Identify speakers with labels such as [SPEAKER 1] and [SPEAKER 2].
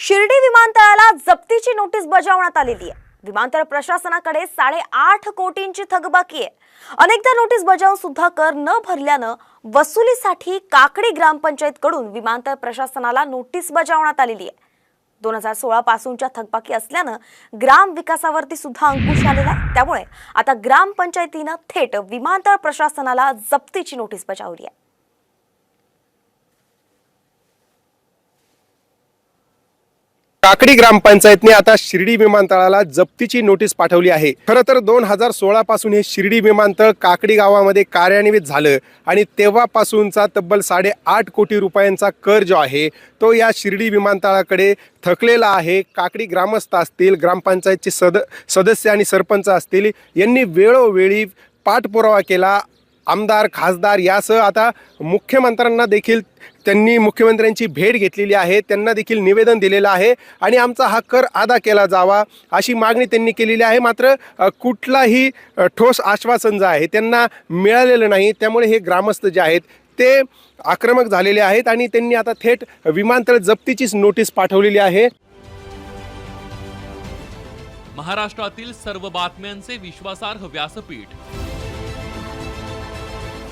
[SPEAKER 1] शिर्डी विमानतळाला जप्तीची नोटीस बजावण्यात आलेली आहे. विमानतळ प्रशासनाकडे साडेआठ कोटींची थकबाकी आहे. अनेकदा नोटीस बजावून सुद्धा कर न भरल्यानं वसुलीसाठी काकडी ग्रामपंचायतकडून विमानतळ प्रशासनाला नोटीस बजावण्यात आलेली आहे. दोन हजार सोळा पासूनच्या थकबाकी असल्यानं ग्राम विकासावरती सुद्धा अंकुश आलेला आहे. त्यामुळे आता ग्रामपंचायतीनं थेट विमानतळ प्रशासनाला जप्तीची नोटीस बजावली आहे.
[SPEAKER 2] काकडी ग्रामपंचायतने आता शिर्डी विमानतळाला जप्तीची नोटीस पाठवली आहे. खरं तर दोन हजार सोळा पासून हे शिर्डी विमानतळ काकडी गावामध्ये कार्यान्वित झालं आणि तेव्हापासूनचा तब्बल साडेआठ कोटी रुपयांचा कर जो आहे तो या शिर्डी विमानतळाकडे थकलेला आहे. काकडी ग्रामस्थ असतील ग्रामपंचायतचे सद सदस्य आणि सरपंच असतील यांनी वेळोवेळी पाठपुरावा केला आमदार खासदार यासह आता मुख्यमंत्र्यांना देखील त्यांनी मुख्यमंत्र्यांची भेट घेतलेली आहे. त्यांना देखील निवेदन दिलेलं आहे आणि आमचा हा कर अदा केला जावा अशी मागणी त्यांनी केलेली आहे. मात्र कुठलाही ठोस आश्वासन जे आहे त्यांना मिळालेलं नाही. त्यामुळे हे ग्रामस्थ जे आहेत ते आक्रमक झालेले आहेत आणि त्यांनी आता थेट विमानतळ जप्तीचीच नोटीस पाठवलेली आहे.
[SPEAKER 3] महाराष्ट्रातील सर्व बातम्यांचे विश्वासार्ह व्यासपीठ